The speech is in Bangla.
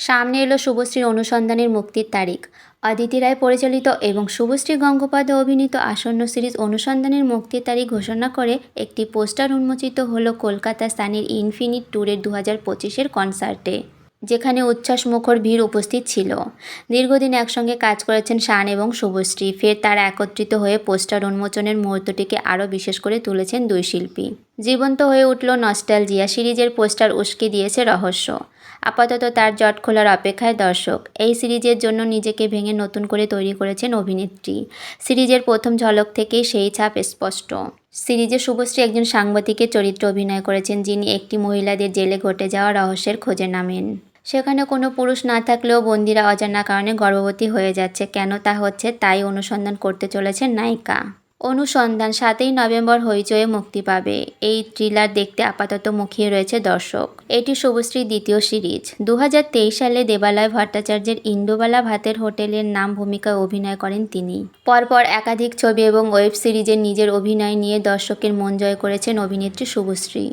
সামনে এলো শুভশ্রীর অনুসন্ধানের মুক্তির তারিখ। অদিতি রায় পরিচালিত এবং শুভশ্রী গঙ্গোপাধ্যায় অভিনীত আসন্ন সিরিজ অনুসন্ধানের মুক্তির তারিখ ঘোষণা করে একটি পোস্টার উন্মোচিত হলো কলকাতা স্থানের ইনফিনিট ট্যুরের দু হাজার পঁচিশের কনসার্টে। যেখানে উচ্ছ্বাস মুখর ভিড় উপস্থিত ছিল। দীর্ঘদিন একসঙ্গে কাজ করেছেন শান এবং শুভশ্রী। ফের তারা একত্রিত হয়ে পোস্টার উন্মোচনের মুহূর্তটিকে আরও বিশেষ করে তুলেছেন দুই শিল্পী। জীবন্ত হয়ে উঠল নস্টালজিয়া সিরিজের পোস্টার উস্কে দিয়েছে রহস্য। আপাতত তার জট খোলার অপেক্ষায় দর্শক। এই সিরিজের জন্য নিজেকে ভেঙে নতুন করে তৈরি করেছেন অভিনেত্রী। সিরিজের প্রথম ঝলক থেকেই সেই ছাপ স্পষ্ট। সিরিজে শুভশ্রী একজন সাংবাদিকের চরিত্রে অভিনয় করেছেন, যিনি একটি মহিলাদের জেলে ঘটে যাওয়া রহস্যের খোঁজে নামেন। সেখানে কোনো পুরুষ না থাকলেও বন্দিরা অজানা কারণে গর্ভবতী হয়ে যাচ্ছে। কেন তা হচ্ছে তাই অনুসন্ধান করতে চলেছেন নায়িকা। অনুসন্ধান সাতই নভেম্বর হইচয়ে মুক্তি পাবে। এই থ্রিলার দেখতে আপাতত মুখিয়ে রয়েছে দর্শক। এটি শুভশ্রীর দ্বিতীয় সিরিজ। দু হাজার তেইশ সালে দেবালয় ভট্টাচার্যের ইন্দোবালা ভাতের হোটেলের নাম ভূমিকায় অভিনয় করেন তিনি। পরপর একাধিক ছবি এবং ওয়েব সিরিজে নিজের অভিনয় নিয়ে দর্শকের মন জয় করেছেন অভিনেত্রী শুভশ্রী।